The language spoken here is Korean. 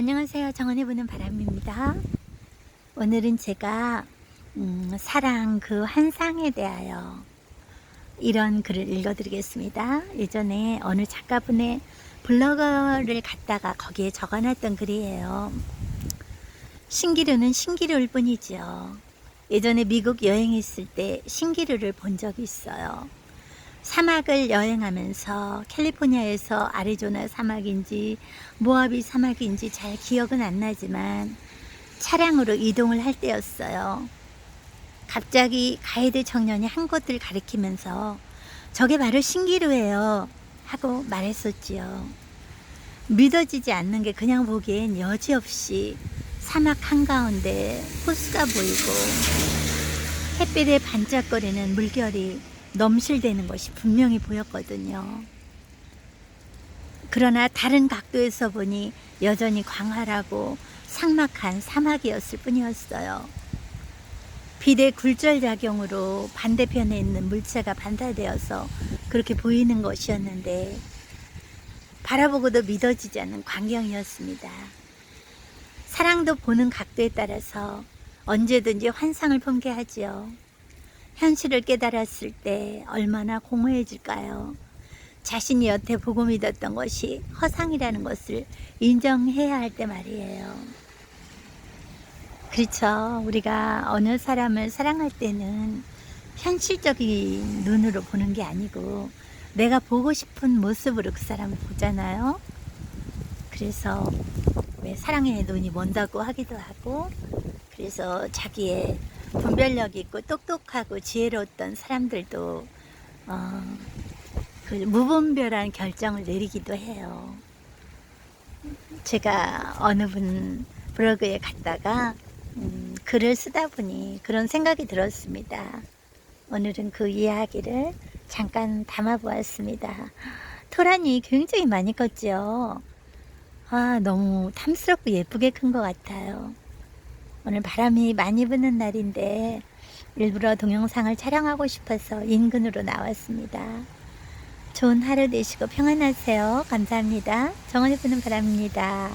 안녕하세요. 정원해 보는 바람입니다. 오늘은 제가 음, 사랑 그 환상에 대하여 이런 글을 읽어드리겠습니다. 예전에 어느 작가분의 블로거를 갖다가 거기에 적어놨던 글이에요. 신기루는 신기루일 뿐이지요. 예전에 미국 여행했을 때 신기루를 본 적이 있어요. 사막을 여행하면서 캘리포니아에서 아리조나 사막인지 모하비 사막인지 잘 기억은 안 나지만 차량으로 이동을 할 때였어요. 갑자기 가이드 청년이 한 곳을 가리키면서 저게 바로 신기루예요 하고 말했었지요. 믿어지지 않는 게 그냥 보기엔 여지없이 사막 한가운데 호수가 보이고 햇빛에 반짝거리는 물결이 넘실대는 것이 분명히 보였거든요. 그러나 다른 각도에서 보니 여전히 광활하고 삭막한 사막이었을 뿐이었어요. 비대 굴절 작용으로 반대편에 있는 물체가 반사되어서 그렇게 보이는 것이었는데 바라보고도 믿어지지 않는 광경이었습니다. 사랑도 보는 각도에 따라서 언제든지 환상을 폰게 하지요. 현실을 깨달았을 때 얼마나 공허해질까요? 자신이 여태 보고 믿었던 것이 허상이라는 것을 인정해야 할 때 말이에요. 그렇죠. 우리가 어느 사람을 사랑할 때는 현실적인 눈으로 보는 게 아니고 내가 보고 싶은 모습으로 그 사람을 보잖아요. 그래서 왜 사랑의 눈이 먼다고 하기도 하고 그래서 자기의 분별력 있고 똑똑하고 지혜로웠던 사람들도 어, 그 무분별한 결정을 내리기도 해요. 제가 어느 분 블로그에 갔다가 음, 글을 쓰다 보니 그런 생각이 들었습니다. 오늘은 그 이야기를 잠깐 담아보았습니다. 토란이 굉장히 많이 컸죠. 아, 너무 탐스럽고 예쁘게 큰 것 같아요. 오늘 바람이 많이 부는 날인데 일부러 동영상을 촬영하고 싶어서 인근으로 나왔습니다. 좋은 하루 되시고 평안하세요. 감사합니다. 정원이 부는 바람입니다.